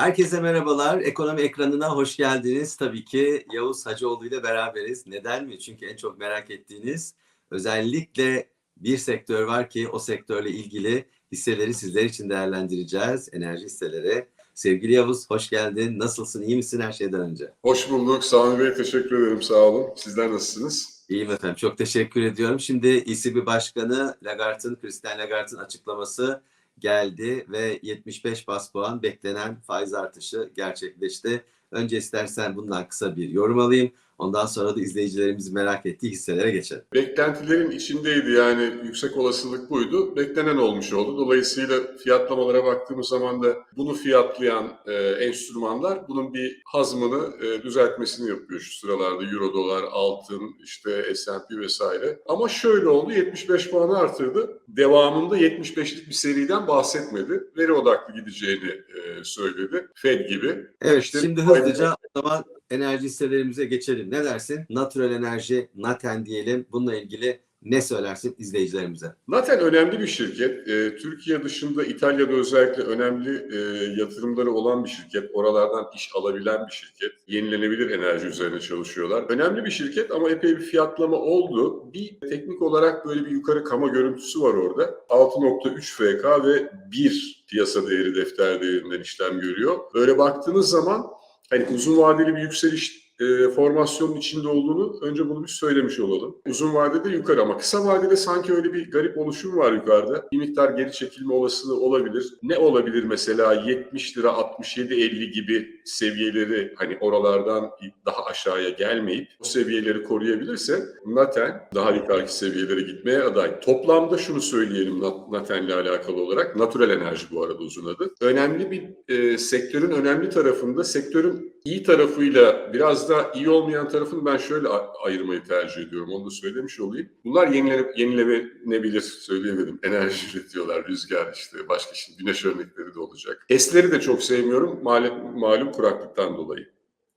Herkese merhabalar. Ekonomi ekranına hoş geldiniz. Tabii ki Yavuz Hacıoğlu ile beraberiz. Neden mi? Çünkü en çok merak ettiğiniz özellikle bir sektör var ki o sektörle ilgili hisseleri sizler için değerlendireceğiz. Enerji hisseleri. Sevgili Yavuz hoş geldin. Nasılsın? İyi misin her şeyden önce? Hoş bulduk. Sami Bey teşekkür ederim. Sağ olun. Sizler nasılsınız? İyiyim efendim. Çok teşekkür ediyorum. Şimdi ECB Başkanı Lagarde'ın, Christine Lagarde'ın açıklaması geldi ve 75 bas puan beklenen faiz artışı gerçekleşti. Önce istersen bundan kısa bir yorum alayım. Ondan sonra da izleyicilerimiz merak ettiği hisselere geçelim. Beklentilerin içindeydi yani yüksek olasılık buydu. Beklenen olmuş oldu. Dolayısıyla fiyatlamalara baktığımız zaman da bunu fiyatlayan e, enstrümanlar bunun bir hazmını e, düzeltmesini yapıyor şu sıralarda. Euro, dolar, altın, işte S&P vesaire. Ama şöyle oldu 75 puanı artırdı. Devamında 75'lik bir seriden bahsetmedi. Veri odaklı gideceğini e, söyledi. Fed gibi. Evet İşte şimdi hızlıca o zaman enerji hisselerimize geçelim. Ne dersin? Natural enerji, Naten diyelim. Bununla ilgili ne söylersin izleyicilerimize? Naten önemli bir şirket. Ee, Türkiye dışında İtalya'da özellikle önemli e, yatırımları olan bir şirket. Oralardan iş alabilen bir şirket. Yenilenebilir enerji üzerine çalışıyorlar. Önemli bir şirket ama epey bir fiyatlama oldu. Bir teknik olarak böyle bir yukarı kama görüntüsü var orada. 6.3 FK ve 1 piyasa değeri defter değerinden işlem görüyor. Böyle baktığınız zaman hani uzun vadeli bir yükseliş e, formasyonun içinde olduğunu önce bunu bir söylemiş olalım. Uzun vadede yukarı ama kısa vadede sanki öyle bir garip oluşum var yukarıda. Bir miktar geri çekilme olasılığı olabilir. Ne olabilir mesela 70 lira 67-50 gibi seviyeleri hani oralardan daha aşağıya gelmeyip o seviyeleri koruyabilirse Naten daha yukarıki seviyelere gitmeye aday. Toplamda şunu söyleyelim Naten'le alakalı olarak. Natural enerji bu arada uzun adı. Önemli bir e, sektörün önemli tarafında sektörün iyi tarafıyla biraz da iyi olmayan tarafını ben şöyle ayırmayı tercih ediyorum. Onu da söylemiş olayım. Bunlar yenilenip yenilenebilir söyleyemedim. Enerji üretiyorlar, rüzgar işte başka şimdi güneş örnekleri de olacak. HES'leri de çok sevmiyorum malum, malum kuraklıktan dolayı.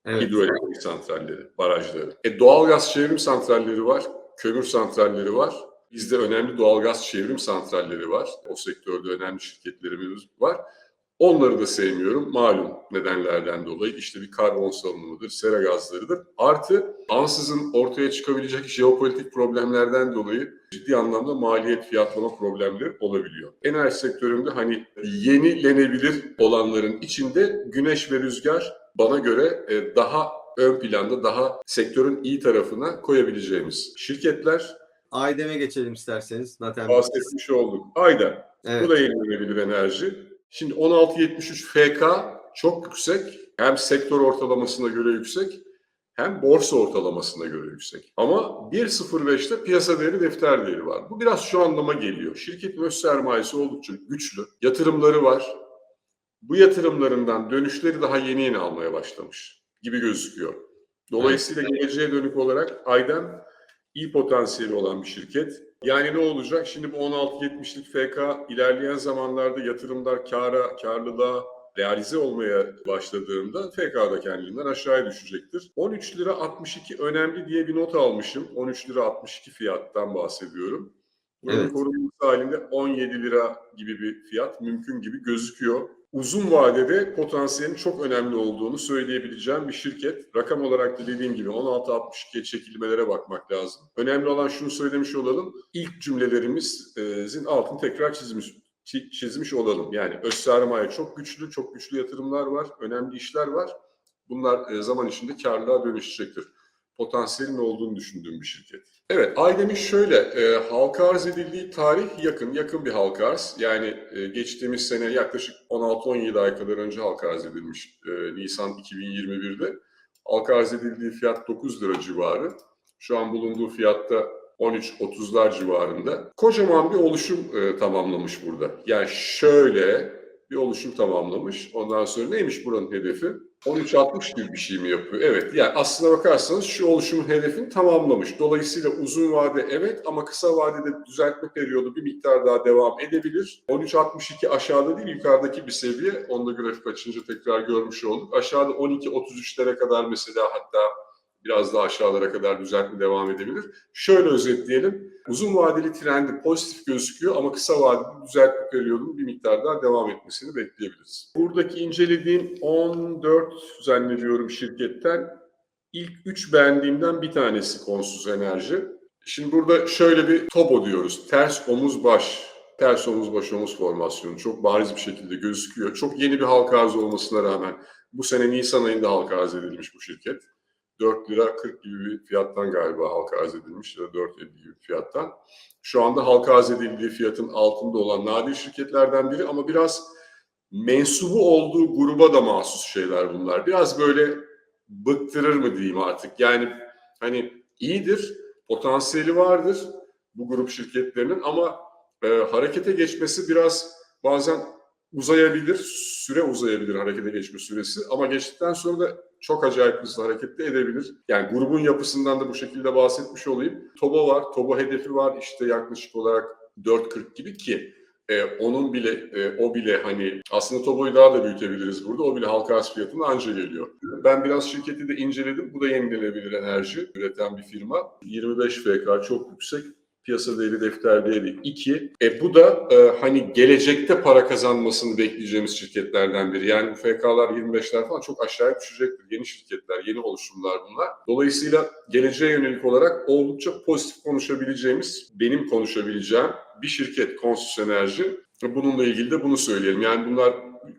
Evet. Hidroelektrik santralleri, barajları. E, doğalgaz çevrim santralleri var, kömür santralleri var. Bizde önemli doğalgaz çevrim santralleri var. O sektörde önemli şirketlerimiz var. Onları da sevmiyorum malum nedenlerden dolayı. İşte bir karbon salınımıdır, sera gazlarıdır. Artı ansızın ortaya çıkabilecek jeopolitik problemlerden dolayı ciddi anlamda maliyet fiyatlama problemleri olabiliyor. Enerji sektöründe hani yenilenebilir olanların içinde güneş ve rüzgar bana göre e, daha ön planda, daha sektörün iyi tarafına koyabileceğimiz şirketler. Aydem'e geçelim isterseniz. Naten Bahsetmiş olduk. Ayda. Evet. Bu da yenilenebilir enerji. Şimdi 16.73 FK çok yüksek. Hem sektör ortalamasına göre yüksek hem borsa ortalamasına göre yüksek. Ama 1.05'te piyasa değeri defter değeri var. Bu biraz şu anlama geliyor. Şirketin öz sermayesi oldukça güçlü. Yatırımları var. Bu yatırımlarından dönüşleri daha yeni yeni almaya başlamış gibi gözüküyor. Dolayısıyla geleceğe dönük olarak Aydem iyi potansiyeli olan bir şirket. Yani ne olacak? Şimdi bu 16.70'lik FK ilerleyen zamanlarda yatırımlar kara, karlılığa realize olmaya başladığında FK da kendiliğinden aşağıya düşecektir. 13 lira 62 önemli diye bir not almışım. 13 lira 62 fiyattan bahsediyorum. Bunun Evet. korunması halinde 17 lira gibi bir fiyat mümkün gibi gözüküyor. Uzun vadede potansiyelin çok önemli olduğunu söyleyebileceğim bir şirket. Rakam olarak da dediğim gibi 16.62'ye çekilmelere bakmak lazım. Önemli olan şunu söylemiş olalım. İlk cümlelerimizin altını tekrar çizmiş çi- çizmiş olalım. Yani öz sermaye çok güçlü, çok güçlü yatırımlar var, önemli işler var. Bunlar e, zaman içinde karlılığa dönüşecektir. Potansiyelin olduğunu düşündüğüm bir şirket. Evet, Aydemir şöyle, e, halka arz edildiği tarih yakın, yakın bir halka arz. Yani e, geçtiğimiz sene yaklaşık 16-17 ay kadar önce halka arz edilmiş e, Nisan 2021'de. Halka arz edildiği fiyat 9 lira civarı. Şu an bulunduğu fiyatta 13-30'lar civarında. Kocaman bir oluşum e, tamamlamış burada. Yani şöyle bir oluşum tamamlamış. Ondan sonra neymiş buranın hedefi? 13.60 gibi bir şey mi yapıyor? Evet. Yani aslına bakarsanız şu oluşumun hedefini tamamlamış. Dolayısıyla uzun vade evet ama kısa vadede düzeltme periyodu bir miktar daha devam edebilir. 13.62 aşağıda değil yukarıdaki bir seviye. Onu da grafik açınca tekrar görmüş olduk. Aşağıda 12.33'lere kadar mesela hatta biraz daha aşağılara kadar düzeltme devam edebilir. Şöyle özetleyelim. Uzun vadeli trendi pozitif gözüküyor ama kısa vadeli düzeltme periyodunun bir miktar daha devam etmesini bekleyebiliriz. Buradaki incelediğim 14 zannediyorum şirketten ilk 3 beğendiğimden bir tanesi Konsuz Enerji. Şimdi burada şöyle bir TOBO diyoruz. Ters omuz baş. Ters omuz baş omuz formasyonu çok bariz bir şekilde gözüküyor. Çok yeni bir halka arz olmasına rağmen bu sene Nisan ayında halka arz edilmiş bu şirket. 4 lira 40 gibi bir fiyattan galiba halka arz edilmiş ya da 4.50 gibi bir fiyattan. Şu anda halka arz edildiği fiyatın altında olan nadir şirketlerden biri ama biraz mensubu olduğu gruba da mahsus şeyler bunlar. Biraz böyle bıktırır mı diyeyim artık. Yani hani iyidir, potansiyeli vardır bu grup şirketlerinin ama e, harekete geçmesi biraz bazen uzayabilir, süre uzayabilir harekete geçme süresi ama geçtikten sonra da çok acayip hızlı hareket de edebilir. Yani grubun yapısından da bu şekilde bahsetmiş olayım. TOBO var, TOBO hedefi var işte yaklaşık olarak 4.40 gibi ki e, onun bile e, o bile hani aslında TOBO'yu daha da büyütebiliriz burada. O bile halka arz fiyatına anca geliyor. Ben biraz şirketi de inceledim. Bu da yenilenebilir enerji üreten bir firma. 25 FK çok yüksek. Piyasa değeri defter değeri 2. E bu da e, hani gelecekte para kazanmasını bekleyeceğimiz şirketlerden biri. Yani bu FK'lar 25'ler falan çok aşağıya düşecektir. Yeni şirketler, yeni oluşumlar bunlar. Dolayısıyla geleceğe yönelik olarak oldukça pozitif konuşabileceğimiz, benim konuşabileceğim bir şirket Konsus Enerji. Bununla ilgili de bunu söyleyelim. Yani bunlar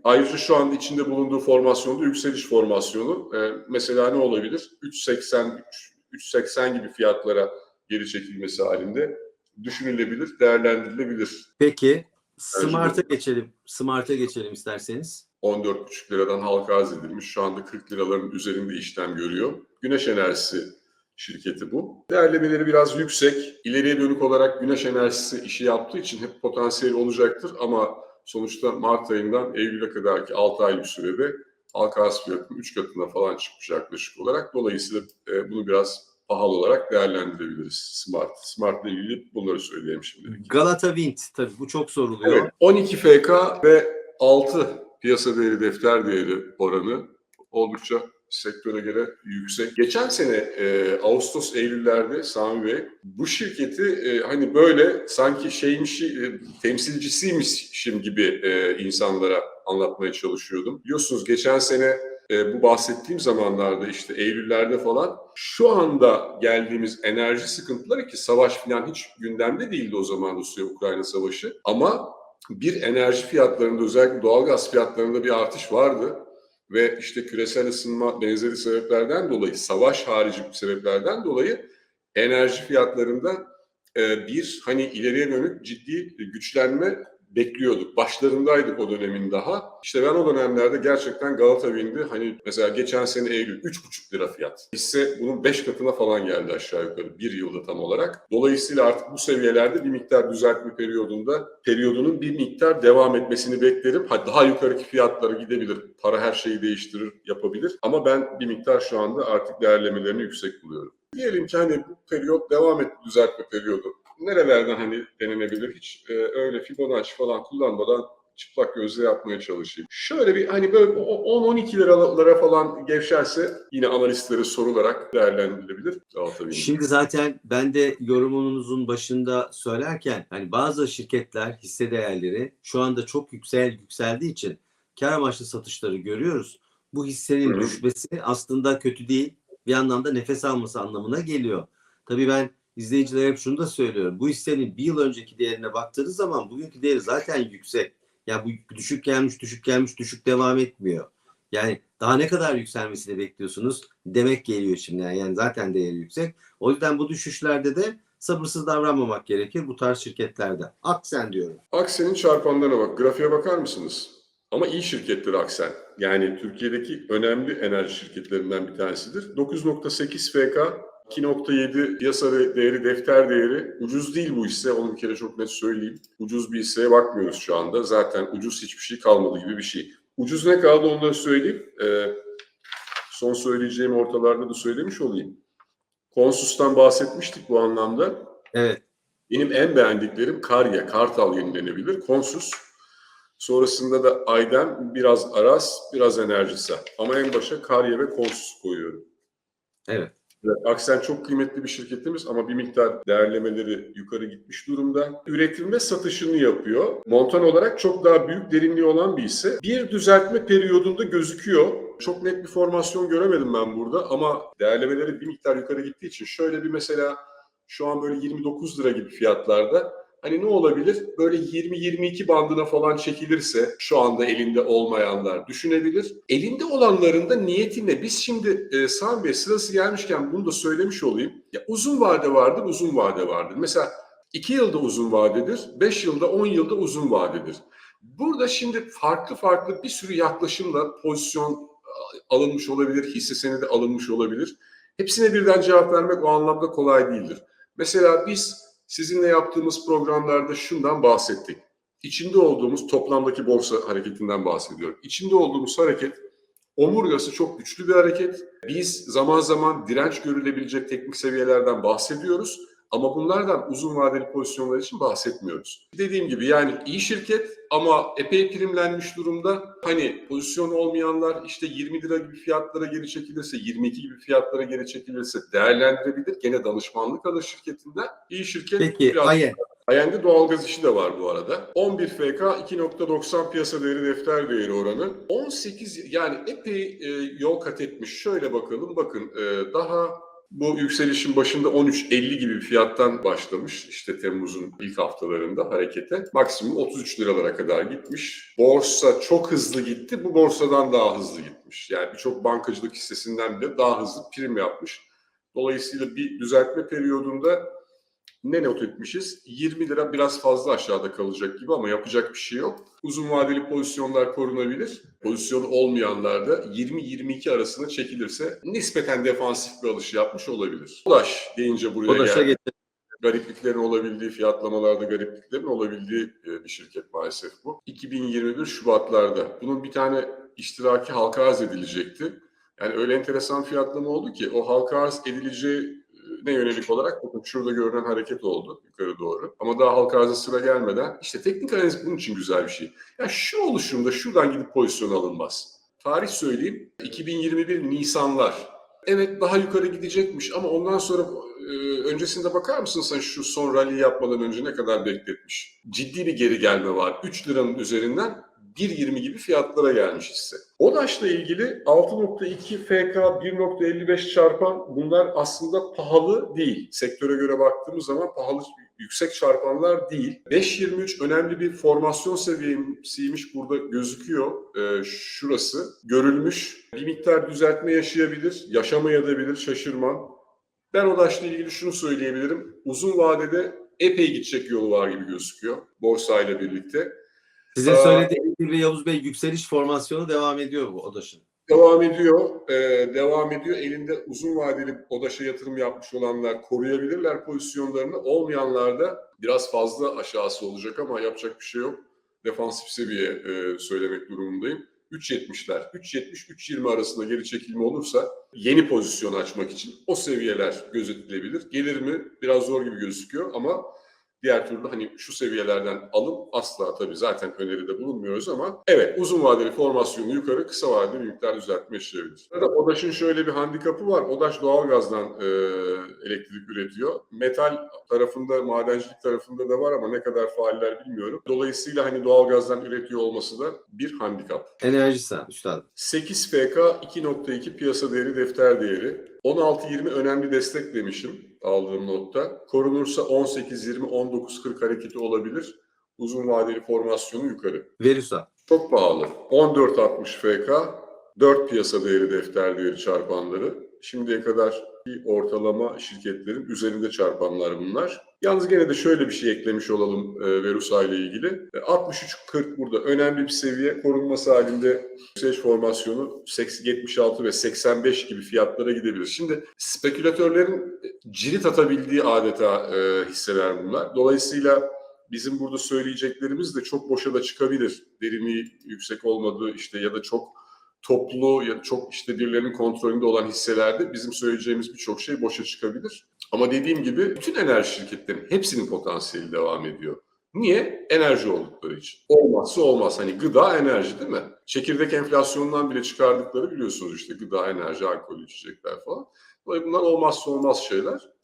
ayrıca şu anda içinde bulunduğu formasyonda yükseliş formasyonu. E, mesela ne olabilir? 3.80 3.80 gibi fiyatlara geri çekilmesi halinde düşünülebilir, değerlendirilebilir. Peki Smart'a geçelim. Smart'a geçelim isterseniz. 14,5 liradan halka arz edilmiş. Şu anda 40 liraların üzerinde işlem görüyor. Güneş enerjisi şirketi bu. Değerlemeleri biraz yüksek. İleriye dönük olarak güneş enerjisi işi yaptığı için hep potansiyeli olacaktır ama sonuçta Mart ayından Eylül'e kadarki 6 aylık sürede halka arz fiyatının 3 katına falan çıkmış yaklaşık olarak. Dolayısıyla e, bunu biraz pahalı olarak değerlendirebiliriz Smart. Smart ile ilgili bunları söyleyeyim şimdilik. Galata Wind tabii bu çok soruluyor. Evet, 12 FK ve 6 piyasa değeri defter değeri oranı oldukça sektöre göre yüksek. Geçen sene e, Ağustos Eylüllerde Sami Bey bu şirketi e, hani böyle sanki şeymiş e, temsilcisiymişim gibi e, insanlara anlatmaya çalışıyordum. Biliyorsunuz geçen sene e, bu bahsettiğim zamanlarda işte Eylüllerde falan şu anda geldiğimiz enerji sıkıntıları ki savaş falan hiç gündemde değildi o zaman Rusya-Ukrayna savaşı ama bir enerji fiyatlarında özellikle doğalgaz fiyatlarında bir artış vardı ve işte küresel ısınma benzeri sebeplerden dolayı savaş harici sebeplerden dolayı enerji fiyatlarında e, bir hani ileriye dönük ciddi güçlenme bekliyorduk. Başlarındaydık o dönemin daha. İşte ben o dönemlerde gerçekten Galata Wind'i hani mesela geçen sene Eylül 3,5 lira fiyat. Hisse bunun 5 katına falan geldi aşağı yukarı bir yılda tam olarak. Dolayısıyla artık bu seviyelerde bir miktar düzeltme periyodunda periyodunun bir miktar devam etmesini beklerim. Ha, daha yukarıki fiyatlara gidebilir. Para her şeyi değiştirir, yapabilir. Ama ben bir miktar şu anda artık değerlemelerini yüksek buluyorum. Diyelim ki hani bu periyot devam etti düzeltme periyodu nerelerden hani denenebilir hiç e, öyle Fibonacci falan kullanmadan çıplak gözle yapmaya çalışayım. Şöyle bir hani böyle 10-12 liralara falan gevşerse yine analistlere sorularak değerlendirilebilir. Şimdi zaten ben de yorumunuzun başında söylerken hani bazı şirketler hisse değerleri şu anda çok yüksel yükseldiği için kar amaçlı satışları görüyoruz. Bu hissenin Hı hı. düşmesi aslında kötü değil. Bir anlamda nefes alması anlamına geliyor. Tabii ben izleyicilere hep şunu da söylüyorum. Bu hissenin bir yıl önceki değerine baktığınız zaman bugünkü değeri zaten yüksek. Ya bu düşük gelmiş, düşük gelmiş, düşük devam etmiyor. Yani daha ne kadar yükselmesini bekliyorsunuz demek geliyor şimdi. Yani, zaten değeri yüksek. O yüzden bu düşüşlerde de sabırsız davranmamak gerekir bu tarz şirketlerde. Aksen diyorum. Aksen'in çarpanlarına bak. Grafiğe bakar mısınız? Ama iyi şirkettir Aksen. Yani Türkiye'deki önemli enerji şirketlerinden bir tanesidir. 9.8 FK 2.7 piyasa değeri, defter değeri. Ucuz değil bu hisse. Onu bir kere çok net söyleyeyim. Ucuz bir hisseye bakmıyoruz şu anda. Zaten ucuz hiçbir şey kalmadı gibi bir şey. Ucuz ne kaldı onu da söyleyeyim. Ee, son söyleyeceğim ortalarda da söylemiş olayım. Konsus'tan bahsetmiştik bu anlamda. Evet. Benim en beğendiklerim Karya, Kartal yenilenebilir. Konsus. Sonrasında da Aydem, biraz Aras, biraz Enerjisa. Ama en başa Karya ve Konsus koyuyorum. Evet. Evet, Aksen çok kıymetli bir şirketimiz ama bir miktar değerlemeleri yukarı gitmiş durumda. Üretim ve satışını yapıyor. Montan olarak çok daha büyük derinliği olan bir hisse. Bir düzeltme periyodunda gözüküyor. Çok net bir formasyon göremedim ben burada ama değerlemeleri bir miktar yukarı gittiği için şöyle bir mesela şu an böyle 29 lira gibi fiyatlarda Hani ne olabilir? Böyle 20-22 bandına falan çekilirse şu anda elinde olmayanlar düşünebilir. Elinde olanların da niyeti ne? Biz şimdi e, Sami Bey sırası gelmişken bunu da söylemiş olayım. Ya uzun vade vardır, uzun vade vardır. Mesela 2 yılda uzun vadedir, 5 yılda, 10 yılda uzun vadedir. Burada şimdi farklı farklı bir sürü yaklaşımla pozisyon alınmış olabilir, hisse senedi alınmış olabilir. Hepsine birden cevap vermek o anlamda kolay değildir. Mesela biz sizinle yaptığımız programlarda şundan bahsettik. İçinde olduğumuz toplamdaki borsa hareketinden bahsediyorum. İçinde olduğumuz hareket omurgası çok güçlü bir hareket. Biz zaman zaman direnç görülebilecek teknik seviyelerden bahsediyoruz. Ama bunlardan uzun vadeli pozisyonlar için bahsetmiyoruz. Dediğim gibi yani iyi şirket ama epey primlenmiş durumda. Hani pozisyon olmayanlar işte 20 lira gibi fiyatlara geri çekilirse, 22 gibi fiyatlara geri çekilirse değerlendirebilir. Gene danışmanlık alır şirketinden. İyi şirket Peki Aye. Hayalde doğalgaz işi de var bu arada. 11 FK 2.90 piyasa değeri defter değeri oranı. 18 yani epey e, yol kat etmiş. Şöyle bakalım bakın e, daha bu yükselişin başında 13.50 gibi bir fiyattan başlamış işte Temmuz'un ilk haftalarında harekete. Maksimum 33 liralara kadar gitmiş. Borsa çok hızlı gitti. Bu borsadan daha hızlı gitmiş. Yani birçok bankacılık hissesinden de daha hızlı prim yapmış. Dolayısıyla bir düzeltme periyodunda ne not etmişiz? 20 lira biraz fazla aşağıda kalacak gibi ama yapacak bir şey yok. Uzun vadeli pozisyonlar korunabilir. Pozisyonu olmayanlar da 20-22 arasına çekilirse nispeten defansif bir alış yapmış olabilir. Ulaş deyince buraya geldi. getir. Garipliklerin olabildiği, fiyatlamalarda garipliklerin olabildiği e, bir şirket maalesef bu. 2021 Şubatlarda. Bunun bir tane iştiraki halka arz edilecekti. Yani öyle enteresan fiyatlama oldu ki o halka arz edileceği ne yönelik olarak bakın şurada görünen hareket oldu yukarı doğru. Ama daha halka arıza sıra gelmeden işte teknik analiz bunun için güzel bir şey. Ya şu oluşumda şuradan gidip pozisyon alınmaz. Tarih söyleyeyim 2021 Nisanlar. Evet daha yukarı gidecekmiş ama ondan sonra e, öncesinde bakar mısın sen şu son rally yapmadan önce ne kadar bekletmiş? Ciddi bir geri gelme var. 3 liranın üzerinden 1.20 gibi fiyatlara gelmiş hisse. ODAŞ'la ilgili 6.2 FK 1.55 çarpan bunlar aslında pahalı değil. Sektöre göre baktığımız zaman pahalı yüksek çarpanlar değil. 5.23 önemli bir formasyon seviyesiymiş burada gözüküyor. Ee, şurası görülmüş. Bir miktar düzeltme yaşayabilir, yaşamayabilir şaşırmam. Ben ODAŞ'la ilgili şunu söyleyebilirim. Uzun vadede epey gidecek yolu var gibi gözüküyor borsayla birlikte. Sizin Aa, söylediğiniz gibi Yavuz Bey yükseliş formasyonu devam ediyor bu Odaş'ın. Devam ediyor, e, devam ediyor. Elinde uzun vadeli ODAŞ'a yatırım yapmış olanlar koruyabilirler pozisyonlarını. Olmayanlar da biraz fazla aşağısı olacak ama yapacak bir şey yok. Defansif seviye e, söylemek durumundayım. 3.70'ler, 3.70-3.20 arasında geri çekilme olursa yeni pozisyon açmak için o seviyeler gözetilebilir. Gelir mi? Biraz zor gibi gözüküyor ama Diğer türlü hani şu seviyelerden alım asla tabii zaten öneride bulunmuyoruz ama evet uzun vadeli formasyonu yukarı kısa vadeli miktar düzeltme yaşayabilir. Burada ODAŞ'ın şöyle bir handikapı var. ODAŞ doğalgazdan e, elektrik üretiyor. Metal tarafında, madencilik tarafında da var ama ne kadar faaller bilmiyorum. Dolayısıyla hani doğalgazdan üretiyor olması da bir handikap. Enerji sen üstadım. 8 FK 2.2 piyasa değeri defter değeri. 16-20 önemli destek demişim aldığım notta. Korunursa 18-20, 19-40 hareketi olabilir. Uzun vadeli formasyonu yukarı. Verusa. Çok pahalı. 14.60 FK, 4 piyasa değeri defter değeri çarpanları. Şimdiye kadar ortalama şirketlerin üzerinde çarpanlar bunlar. Yalnız gene de şöyle bir şey eklemiş olalım e, Verusa ile ilgili. E, 63-40 burada önemli bir seviye. Korunması halinde yükseliş formasyonu 76 ve 85 gibi fiyatlara gidebilir. Şimdi spekülatörlerin cirit atabildiği adeta e, hisseler bunlar. Dolayısıyla bizim burada söyleyeceklerimiz de çok boşa da çıkabilir. Derinliği yüksek olmadığı işte ya da çok toplu ya çok işte birilerinin kontrolünde olan hisselerde bizim söyleyeceğimiz birçok şey boşa çıkabilir. Ama dediğim gibi bütün enerji şirketlerinin hepsinin potansiyeli devam ediyor. Niye? Enerji oldukları için. Olmazsa olmaz. Hani gıda enerji değil mi? Çekirdek enflasyonundan bile çıkardıkları biliyorsunuz işte gıda, enerji, alkol içecekler falan. Bunlar olmazsa olmaz şeyler.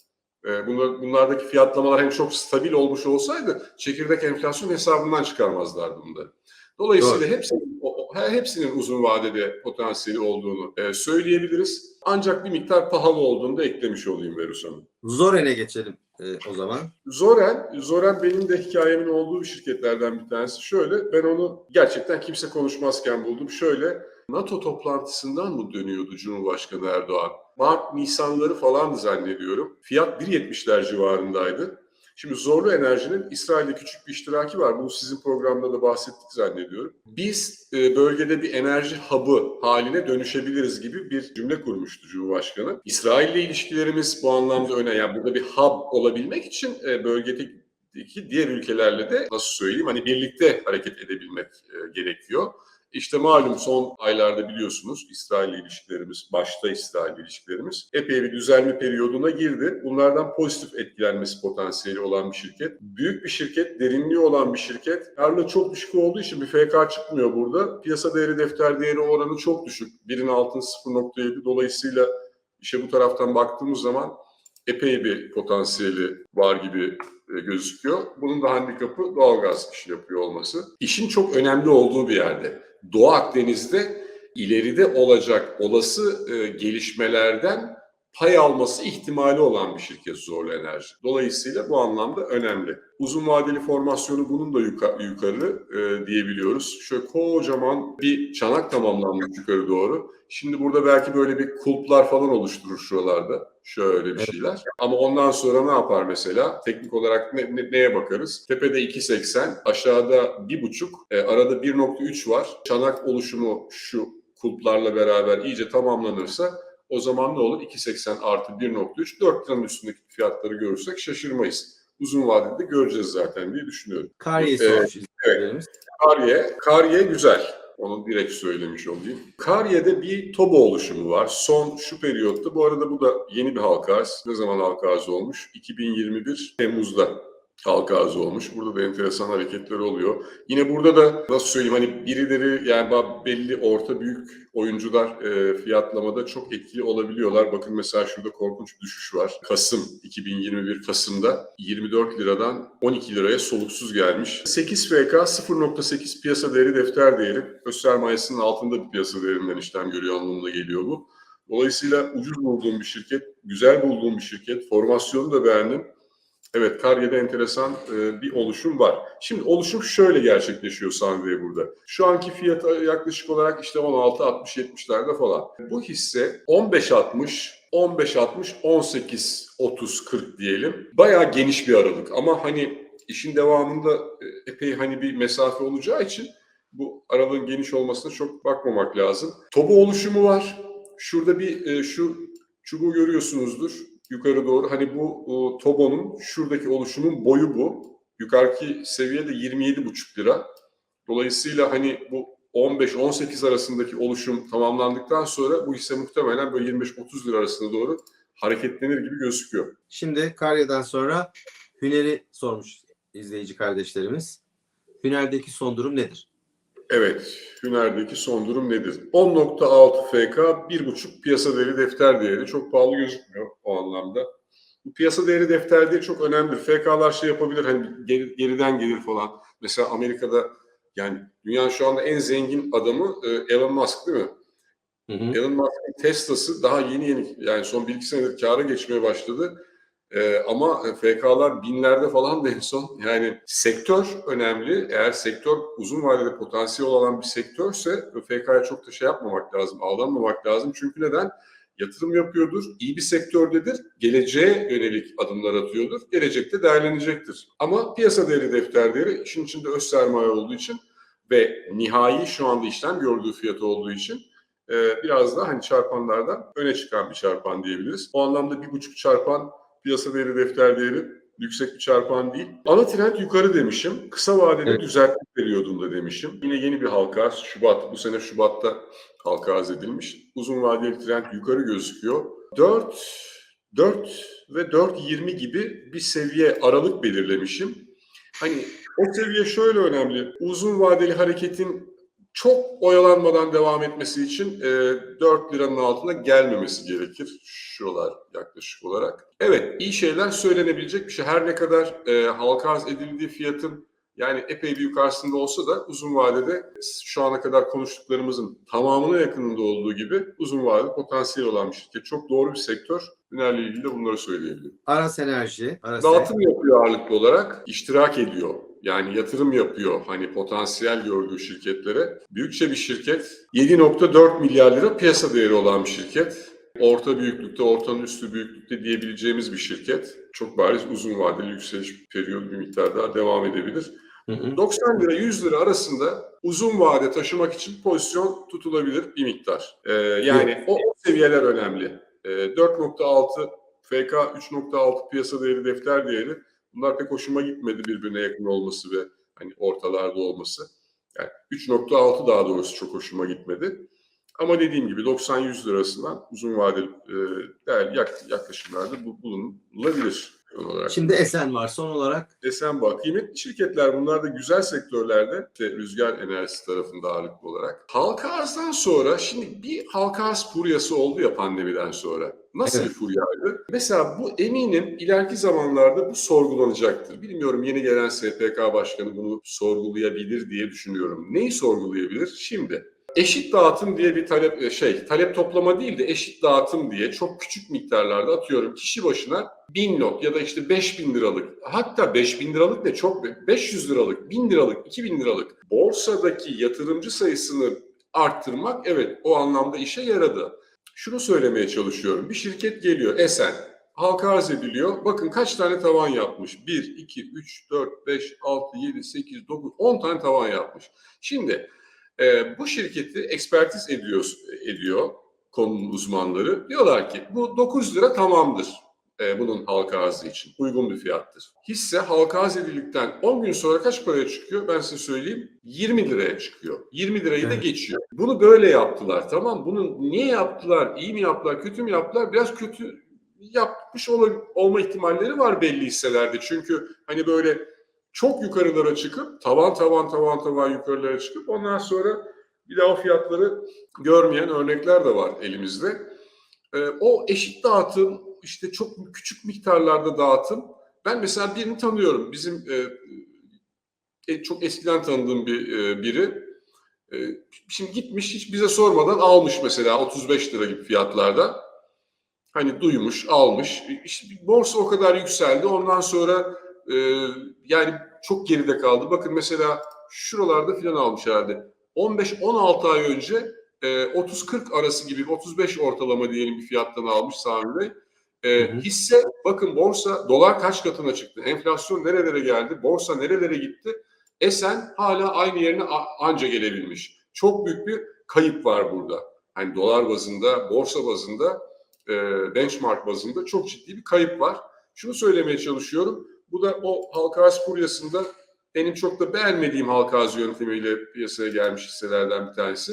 E, bunlar, bunlardaki fiyatlamalar hem çok stabil olmuş olsaydı çekirdek enflasyon hesabından çıkarmazlardı bunları. Dolayısıyla hepsinin, o- o- he- hepsinin uzun vadede potansiyeli olduğunu e, söyleyebiliriz. Ancak bir miktar pahalı olduğunu da eklemiş olayım Verus Hanım. Zoren'e geçelim e, o zaman. Zoren, Zoren benim de hikayemin olduğu şirketlerden bir tanesi. Şöyle, ben onu gerçekten kimse konuşmazken buldum. Şöyle, NATO toplantısından mı dönüyordu Cumhurbaşkanı Erdoğan? Mart, Nisanları falan zannediyorum. Fiyat 1.70'ler civarındaydı. Şimdi Zorlu Enerji'nin İsrail'de küçük bir iştiraki var. Bunu sizin programda da bahsettik zannediyorum. Biz e, bölgede bir enerji hub'ı haline dönüşebiliriz gibi bir cümle kurmuştu Cumhurbaşkanı. İsrail'le ilişkilerimiz bu anlamda önemli. Yani burada bir hub olabilmek için e, bölgedeki diğer ülkelerle de nasıl söyleyeyim hani birlikte hareket edebilmek e, gerekiyor. İşte malum son aylarda biliyorsunuz İsrail ilişkilerimiz, başta İsrail ilişkilerimiz epey bir düzelme periyoduna girdi. Bunlardan pozitif etkilenmesi potansiyeli olan bir şirket. Büyük bir şirket, derinliği olan bir şirket. Karlı çok düşük olduğu için bir FK çıkmıyor burada. Piyasa değeri, defter değeri oranı çok düşük. Birin altın 0.7. Dolayısıyla işte bu taraftan baktığımız zaman epey bir potansiyeli var gibi e, gözüküyor. Bunun da handikapı doğalgaz işi yapıyor olması. İşin çok önemli olduğu bir yerde. Doğu Akdeniz'de ileride olacak olası e, gelişmelerden pay alması ihtimali olan bir şirket Zorlu Enerji. Dolayısıyla bu anlamda önemli. Uzun vadeli formasyonu bunun da yuka- yukarı e, diyebiliyoruz. Şöyle kocaman bir çanak tamamlanmış yukarı doğru. Şimdi burada belki böyle bir kulplar falan oluşturur şuralarda. Şöyle bir şeyler. Ama ondan sonra ne yapar mesela? Teknik olarak ne, ne- neye bakarız? Tepede 2.80, aşağıda 1.5, e, arada 1.3 var. Çanak oluşumu şu kulplarla beraber iyice tamamlanırsa o zaman ne olur? 2.80 artı 1.3, 4 liranın üstündeki fiyatları görürsek şaşırmayız. Uzun vadede göreceğiz zaten diye düşünüyorum. Kariye Evet, sormuş izleyicilerimiz. Kariye, Kariye güzel. Onu direkt söylemiş olayım. Kariye'de bir TOBO oluşumu var. Son şu periyotta. Bu arada bu da yeni bir halka arz. Ne zaman halka arz olmuş? 2021 Temmuz'da halka arz olmuş. Burada da enteresan hareketler oluyor. Yine burada da nasıl söyleyeyim hani birileri yani belli orta büyük oyuncular e, fiyatlamada çok etkili olabiliyorlar. Bakın mesela şurada korkunç bir düşüş var. Kasım 2021 Kasım'da 24 liradan 12 liraya soluksuz gelmiş. 8 FK 0.8 piyasa değeri defter değeri. Öz sermayesinin altında bir piyasa değerinden işlem görüyor anlamına geliyor bu. Dolayısıyla ucuz bulduğum bir şirket, güzel bulduğum bir şirket, formasyonu da beğendim. Evet, Karye'de enteresan e, bir oluşum var. Şimdi oluşum şöyle gerçekleşiyor Sandiye burada. Şu anki fiyatı yaklaşık olarak işte 16-60-70'lerde falan. Bu hisse 15-60, 15-60, 18-30-40 diyelim. Bayağı geniş bir aralık ama hani işin devamında e, epey hani bir mesafe olacağı için bu aralığın geniş olmasına çok bakmamak lazım. Tobu oluşumu var. Şurada bir e, şu çubuğu görüyorsunuzdur yukarı doğru. Hani bu e, Tobo'nun şuradaki oluşumun boyu bu. Yukarıki seviye de 27,5 lira. Dolayısıyla hani bu 15-18 arasındaki oluşum tamamlandıktan sonra bu hisse muhtemelen böyle 25-30 lira arasında doğru hareketlenir gibi gözüküyor. Şimdi Karya'dan sonra Hüner'i sormuş izleyici kardeşlerimiz. Hüner'deki son durum nedir? Evet, Hüner'deki son durum nedir? 10.6 FK, 1.5 piyasa değeri defter değeri. Çok pahalı gözükmüyor o anlamda. Bu piyasa değeri defter değeri çok önemlidir. FK'lar şey yapabilir, hani geri- geriden gelir falan. Mesela Amerika'da yani dünyanın şu anda en zengin adamı e, Elon Musk değil mi? Hı hı. Elon Musk'ın Tesla'sı daha yeni yeni yani son bir iki senedir kâra geçmeye başladı. Ee, ama FK'lar binlerde falan da en son. Yani sektör önemli. Eğer sektör uzun vadede potansiyel olan bir sektörse FK'ya çok da şey yapmamak lazım, aldanmamak lazım. Çünkü neden? Yatırım yapıyordur, iyi bir sektördedir, geleceğe yönelik adımlar atıyordur, gelecekte değerlenecektir. Ama piyasa değeri defter değeri işin içinde öz sermaye olduğu için ve nihai şu anda işlem gördüğü fiyatı olduğu için e, biraz da hani çarpanlardan öne çıkan bir çarpan diyebiliriz. O anlamda bir buçuk çarpan piyasa değeri defter değeri yüksek bir çarpan değil. Ana trend yukarı demişim. Kısa vadeli Evet. düzeltme periyodunda demişim. Yine yeni bir halka arz. Şubat, bu sene Şubat'ta halka arz edilmiş. Uzun vadeli trend yukarı gözüküyor. 4, 4 ve 4.20 gibi bir seviye aralık belirlemişim. Hani o seviye şöyle önemli. Uzun vadeli hareketin çok oyalanmadan devam etmesi için e, 4 liranın altına gelmemesi gerekir. Şuralar yaklaşık olarak. Evet iyi şeyler söylenebilecek bir şey. Her ne kadar e, halka arz edildiği fiyatın yani epey bir yukarısında olsa da uzun vadede şu ana kadar konuştuklarımızın tamamına yakınında olduğu gibi uzun vadede potansiyel olan bir şirket. Çok doğru bir sektör. Ünal'le ilgili de bunları söyleyebilirim. Aras Enerji. Aras Dağıtım yapıyor ağırlıklı olarak, iştirak ediyor. Yani yatırım yapıyor hani potansiyel gördüğü şirketlere. Büyükçe bir şirket, 7.4 milyar lira piyasa değeri olan bir şirket. Orta büyüklükte, ortanın üstü büyüklükte diyebileceğimiz bir şirket. Çok bariz uzun vadeli yükseliş periyodu bir miktar daha devam edebilir. Hı hı. 90 lira 100 lira arasında uzun vade taşımak için pozisyon tutulabilir bir miktar. Ee, yani o, o seviyeler önemli. Ee, 4.6 FK 3.6 piyasa değeri defter değeri bunlar pek hoşuma gitmedi birbirine yakın olması ve hani ortalarda olması. Yani 3.6 daha doğrusu çok hoşuma gitmedi. Ama dediğim gibi 90-100 lirasından uzun vadeli e, değerli yak- yaklaşımlarda bu bulunulabilir olarak. Şimdi Esen var. Son olarak Esenboğa. Kıymetli şirketler bunlar da güzel sektörlerde işte rüzgar enerjisi tarafında ağırlıklı olarak. Halka arzdan sonra şimdi bir halka arz furyası oldu ya pandemiden sonra. Nasıl Evet. furyaydı? Mesela bu eminim ileriki zamanlarda bu sorgulanacaktır. Bilmiyorum yeni gelen SPK başkanı bunu sorgulayabilir diye düşünüyorum. Neyi sorgulayabilir? Şimdi Eşit dağıtım diye bir talep e, şey talep toplama değil de eşit dağıtım diye çok küçük miktarlarda atıyorum kişi başına 1000 not ya da işte 5000 liralık hatta 5000 liralık ne çok 500 liralık 1000 liralık 2000 liralık borsadaki yatırımcı sayısını arttırmak evet o anlamda işe yaradı. Şunu söylemeye çalışıyorum bir şirket geliyor Esen halka arz ediliyor. Bakın kaç tane tavan yapmış? 1, 2, 3, 4, 5, 6, 7, 8, 9, 10 tane tavan yapmış. Şimdi e, bu şirketi ekspertiz ediyor, ediyor konunun uzmanları. Diyorlar ki bu 9 lira tamamdır e, bunun halka arzı için. Uygun bir fiyattır. Hisse halka arz edildikten 10 gün sonra kaç paraya çıkıyor? Ben size söyleyeyim. 20 liraya çıkıyor. 20 lirayı da Evet. geçiyor. Bunu böyle yaptılar tamam. Bunu niye yaptılar? İyi mi yaptılar? Kötü mü yaptılar? Biraz kötü yapmış ol- olma ihtimalleri var belli hisselerde. Çünkü hani böyle çok yukarılara çıkıp tavan tavan tavan tavan yukarılara çıkıp ondan sonra bir daha o fiyatları görmeyen örnekler de var elimizde. Ee, o eşit dağıtım işte çok küçük miktarlarda dağıtım. Ben mesela birini tanıyorum. Bizim e, e, çok eskiden tanıdığım bir e, biri. E, şimdi gitmiş hiç bize sormadan almış mesela 35 lira gibi fiyatlarda. Hani duymuş, almış. İşte borsa o kadar yükseldi. Ondan sonra e, yani çok geride kaldı. Bakın mesela şuralarda filan almış herhalde. 15-16 ay önce e, 30-40 arası gibi 35 ortalama diyelim bir fiyattan almış Sami Bey. E, hisse bakın borsa dolar kaç katına çıktı? Enflasyon nerelere geldi? Borsa nerelere gitti? Esen hala aynı yerine anca gelebilmiş. Çok büyük bir kayıp var burada. Hani dolar bazında, borsa bazında, e, benchmark bazında çok ciddi bir kayıp var. Şunu söylemeye çalışıyorum. Bu da o halka arz furyasında benim çok da beğenmediğim halka arz yöntemiyle piyasaya gelmiş hisselerden bir tanesi.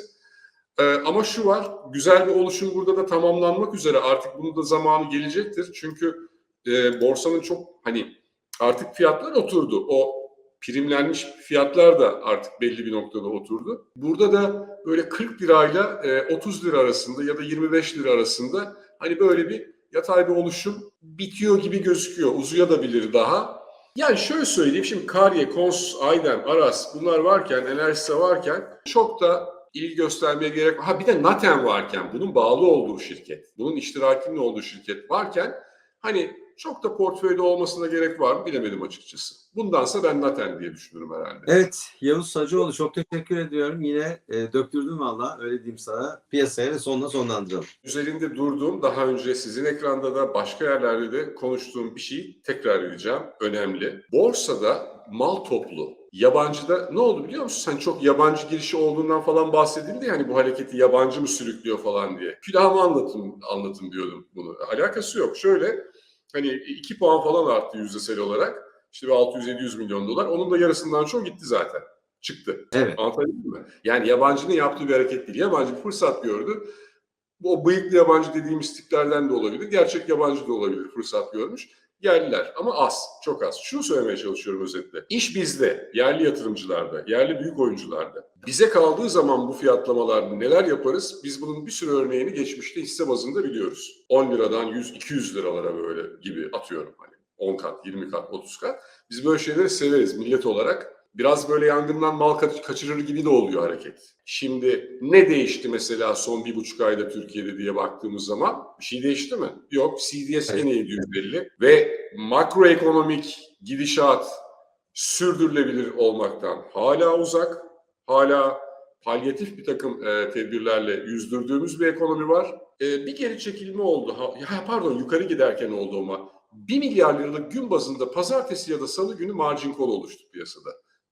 Ee, ama şu var, güzel bir oluşum burada da tamamlanmak üzere. Artık bunun da zamanı gelecektir. Çünkü e, borsanın çok hani artık fiyatlar oturdu. O primlenmiş fiyatlar da artık belli bir noktada oturdu. Burada da böyle 40 lirayla e, 30 lira arasında ya da 25 lira arasında hani böyle bir yatay bir oluşum bitiyor gibi gözüküyor. Uzayabilir daha. Yani şöyle söyleyeyim şimdi Karye, Kons, Aydem, Aras bunlar varken, Enerjisa varken çok da ilgi göstermeye gerek Ha bir de Naten varken, bunun bağlı olduğu şirket, bunun iştirakinin olduğu şirket varken hani çok da portföyde olmasına gerek var mı bilemedim açıkçası. Bundansa ben Naten diye düşünüyorum herhalde. Evet Yavuz Sacıoğlu çok teşekkür ediyorum. Yine e, döktürdün valla öyle diyeyim sana. Piyasaya ve sonuna sonlandıralım. Üzerinde durduğum, daha önce sizin ekranda da başka yerlerde de konuştuğum bir şeyi tekrar edeceğim. Önemli. Borsada mal toplu. Yabancıda ne oldu biliyor musun? Sen çok yabancı girişi olduğundan falan bahsedildi ya hani bu hareketi yabancı mı sürüklüyor falan diye. Külahımı anlatın, anlatın diyordum bunu. Alakası yok. Şöyle hani 2 puan falan arttı yüzdesel olarak. İşte bir 600-700 milyon dolar. Onun da yarısından çok gitti zaten. Çıktı. Evet. Anlatabildim mi? Yani yabancının yaptığı bir hareket değil. Yabancı bir fırsat gördü. Bu o bıyıklı yabancı dediğimiz tiplerden de olabilir. Gerçek yabancı da olabilir. Fırsat görmüş. Yerliler ama az, çok az. Şunu söylemeye çalışıyorum özetle. İş bizde, yerli yatırımcılarda, yerli büyük oyuncularda. Bize kaldığı zaman bu fiyatlamalarda neler yaparız? Biz bunun bir sürü örneğini geçmişte hisse bazında biliyoruz. 10 liradan 100-200 liralara böyle gibi atıyorum hani. 10 kat, 20 kat, 30 kat. Biz böyle şeyleri severiz millet olarak. Biraz böyle yangından mal kaç- kaçırır gibi de oluyor hareket. Şimdi ne değişti mesela son bir buçuk ayda Türkiye'de diye baktığımız zaman? Bir şey değişti mi? Yok. CDS Evet. gene 750 ve makroekonomik gidişat sürdürülebilir olmaktan hala uzak. Hala palyatif bir takım e, tedbirlerle yüzdürdüğümüz bir ekonomi var. E, bir geri çekilme oldu. Ha, ya pardon yukarı giderken oldu ama 1 milyar liralık gün bazında pazartesi ya da salı günü margin call oluştu piyasada.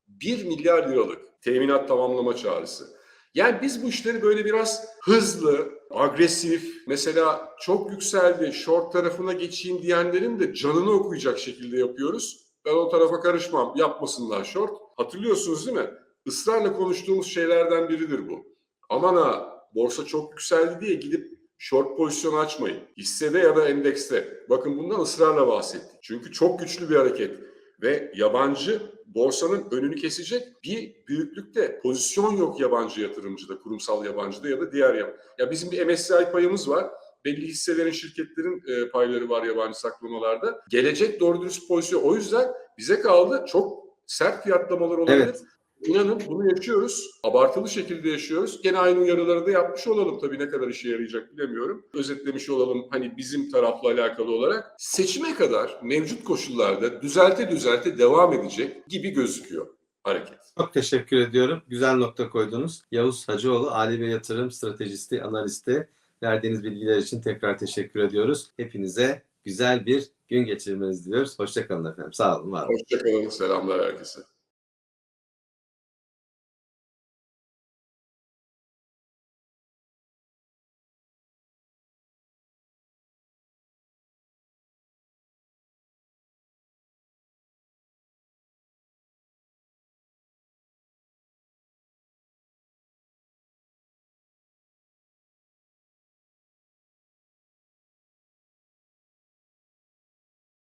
1 milyar liralık teminat tamamlama çağrısı. Yani biz bu işleri böyle biraz hızlı, agresif, mesela çok yükseldi, short tarafına geçeyim diyenlerin de canını okuyacak şekilde yapıyoruz. Ben o tarafa karışmam, yapmasınlar short. Hatırlıyorsunuz değil mi? Israrla konuştuğumuz şeylerden biridir bu. Aman ha, borsa çok yükseldi diye gidip short pozisyon açmayın. Hissede ya da endekste. Bakın bundan ısrarla bahsettik. Çünkü çok güçlü bir hareket ve yabancı borsanın önünü kesecek bir büyüklükte pozisyon yok yabancı yatırımcıda, kurumsal yabancıda ya da diğer yap. Ya bizim bir MSCI payımız var. Belli hisselerin, şirketlerin e, payları var yabancı saklamalarda. Gelecek doğru dürüst pozisyon. O yüzden bize kaldı çok sert fiyatlamalar olabilir. Evet. İnanın bunu yaşıyoruz. Abartılı şekilde yaşıyoruz. Gene aynı uyarıları da yapmış olalım. Tabii ne kadar işe yarayacak bilemiyorum. Özetlemiş olalım hani bizim tarafla alakalı olarak. Seçime kadar mevcut koşullarda düzelte düzelte devam edecek gibi gözüküyor hareket. Çok teşekkür ediyorum. Güzel nokta koydunuz. Yavuz Hacıoğlu, Ali Bey Yatırım Stratejisti, Analisti. Verdiğiniz bilgiler için tekrar teşekkür ediyoruz. Hepinize güzel bir gün geçirmenizi diliyoruz. Hoşçakalın efendim. Sağ olun, var olun. Hoşçakalın. Selamlar herkese.